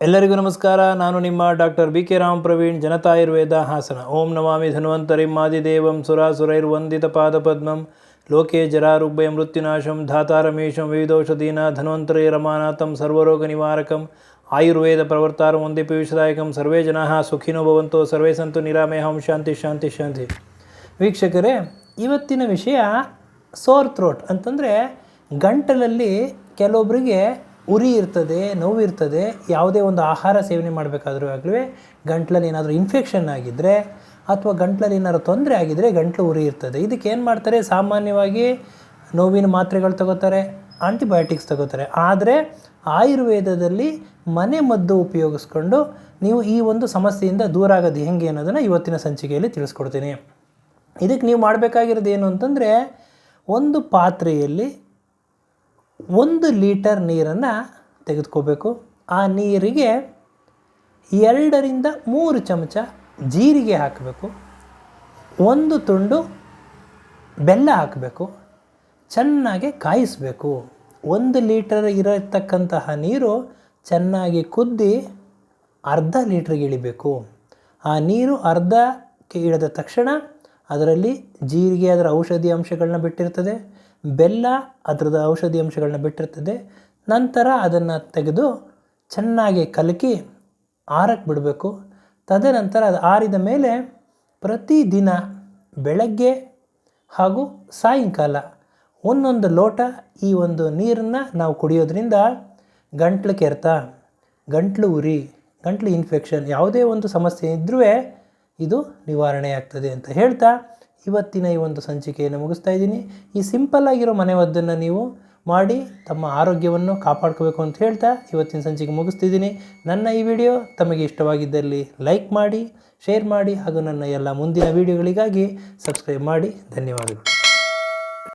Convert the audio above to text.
ಎಲ್ಲರಿಗೂ ನಮಸ್ಕಾರ. ನಾನು ನಿಮ್ಮ doctor B K Ram Praveen Janatayurveda Hassan. ಓಂ ನಮಾಮಿ ಧನ್ವಂತರಿಂ. ಆದಿದೇವಂ ಸುರಾಸುರೈರ್ವಂದಿತ ಪಾದಪದ್ಮಂ. ಲೋಕೆ ಜರಾರುಗ್ಭಯ ಮೃತ್ಯುನಾಶಂ. ಧಾತಾರಮೇಶಂ ವಿವಿಧೌಷಧೀನ ಧನ್ವಂತರೇ ರಮಾನಾಥಂ. ಸರ್ವರೋಗ ನಿವಾರಕಂ. ಆಯುರ್ವೇದ ಪ್ರವರ್ತಾರ. ಒಂದೇ ಪಿಯೂಷದಾಯಕಂ. ಸರ್ವೇ ಜನಾಃ ಸುಖಿನೋ ಭವಂತೋ. ಸರ್ವೇ ಸಂತು ನಿರಾಮೇಹಂ. ಶಾಂತಿ ಶಾಂತಿ ಶಾಂತಿ. ವೀಕ್ಷಕರೇ, ಇವತ್ತಿನ ವಿಷಯ ಸೋರ್ ಥ್ರೋಟ್ ಅಂತಂದರೆ ಗಂಟಲಲ್ಲಿ ಕೆಲವೊಬ್ಬರಿಗೆ ಉರಿ ಇರ್ತದೆ, ನೋವು ಇರ್ತದೆ, ಯಾವುದೇ ಒಂದು ಆಹಾರ ಸೇವನೆ ಮಾಡಬೇಕಾದ್ರೂ ಆಗಲಿ ಗಂಟ್ಲಲ್ಲಿ ಏನಾದರೂ ಇನ್ಫೆಕ್ಷನ್ ಆಗಿದ್ದರೆ ಅಥವಾ ಗಂಟ್ಲಲ್ಲಿ ಏನಾದರೂ ತೊಂದರೆ ಆಗಿದ್ದರೆ ಗಂಟ್ಲು ಉರಿ ಇರ್ತದೆ. ಇದಕ್ಕೆ ಏನು ಮಾಡ್ತಾರೆ? ಸಾಮಾನ್ಯವಾಗಿ ನೋವಿನ ಮಾತ್ರೆಗಳು ತಗೋತಾರೆ ಆಂಟಿಬಯೋಟಿಕ್ಸ್ ತಗೋತಾರೆ. ಆದರೆ ಆಯುರ್ವೇದದಲ್ಲಿ ಮನೆ ಮದ್ದು ಉಪಯೋಗಿಸ್ಕೊಂಡು ನೀವು ಈ ಒಂದು ಸಮಸ್ಯೆಯಿಂದ ದೂರ ಆಗೋದು ಹೆಂಗೆ ಅನ್ನೋದನ್ನು ಇವತ್ತಿನ ಸಂಚಿಕೆಯಲ್ಲಿ ತಿಳಿಸ್ಕೊಡ್ತೀನಿ. ಇದಕ್ಕೆ ನೀವು ಮಾಡಬೇಕಾಗಿರೋದು ಏನು ಅಂತಂದರೆ ಒಂದು ಪಾತ್ರೆಯಲ್ಲಿ ಒಂದು ಲೀಟರ್ ನೀರನ್ನು ತೆಗೆದುಕೋಬೇಕು. ಆ ನೀರಿಗೆ ಎರಡರಿಂದ ಮೂರು ಚಮಚ ಜೀರಿಗೆ ಹಾಕಬೇಕು. ಒಂದು ತುಂಡು ಬೆಲ್ಲ ಹಾಕಬೇಕು. ಚೆನ್ನಾಗಿ ಕಾಯಿಸಬೇಕು. ಒಂದು ಲೀಟರ್ ಇರತಕ್ಕಂತಹ ನೀರು ಚೆನ್ನಾಗಿ ಕುದ್ದಿ ಅರ್ಧ ಲೀಟ್ರಿಗೆ ಇಳಿಬೇಕು. ಆ ನೀರು ಅರ್ಧಕ್ಕೆ ಇಳಿದ ತಕ್ಷಣ ಅದರಲ್ಲಿ ಜೀರಿಗೆ ಅದರ ಔಷಧಿ ಅಂಶಗಳನ್ನ ಬಿಟ್ಟಿರ್ತದೆ. ಬೆಲ್ಲ ಅದರದ ಔಷಧಿ ಅಂಶಗಳನ್ನ ಬಿಟ್ಟಿರ್ತದೆ. ನಂತರ ಅದನ್ನು ತೆಗೆದು ಚೆನ್ನಾಗಿ ಕಲಕಿ ಆರಕ್ಕೆ ಬಿಡಬೇಕು. ತದನಂತರ ಅದು ಆರಿದ ಮೇಲೆ ಪ್ರತಿದಿನ ಬೆಳಗ್ಗೆ ಹಾಗೂ ಸಾಯಂಕಾಲ ಒಂದೊಂದು ಲೋಟ ಈ ಒಂದು ನೀರನ್ನು ನಾವು ಕುಡಿಯೋದ್ರಿಂದ ಗಂಟ್ಲು ಕೆರೆತ, ಗಂಟ್ಲು ಉರಿ, ಗಂಟ್ಲು ಇನ್ಫೆಕ್ಷನ್ ಯಾವುದೇ ಒಂದು ಸಮಸ್ಯೆ ಇದ್ದರೂ ಇದು ನಿವಾರಣೆ ಆಗ್ತದೆ ಅಂತ ಹೇಳ್ತಾ ಇವತ್ತಿನ ಈ ಒಂದು ಸಂಚಿಕೆಯನ್ನು ಮುಗಿಸ್ತಾ ಇದ್ದೀನಿ. ಈ ಸಿಂಪಲ್ ಆಗಿರೋ ಮನೆಮದ್ದನ್ನು ನೀವು ಮಾಡಿ ತಮ್ಮ ಆರೋಗ್ಯವನ್ನು ಕಾಪಾಡ್ಕೋಬೇಕು ಅಂತ ಹೇಳ್ತಾ ಇವತ್ತಿನ ಸಂಚಿಕೆ ಮುಗಿಸ್ತಿದ್ದೀನಿ. ನನ್ನ ಈ ವಿಡಿಯೋ ತಮಗೆ ಇಷ್ಟವಾಗಿದ್ದಲ್ಲಿ ಲೈಕ್ ಮಾಡಿ, ಶೇರ್ ಮಾಡಿ ಹಾಗೂ ನನ್ನ ಎಲ್ಲ ಮುಂದಿನ ವಿಡಿಯೋಗಳಿಗಾಗಿ ಸಬ್ಸ್ಕ್ರೈಬ್ ಮಾಡಿ. ಧನ್ಯವಾದಗಳು.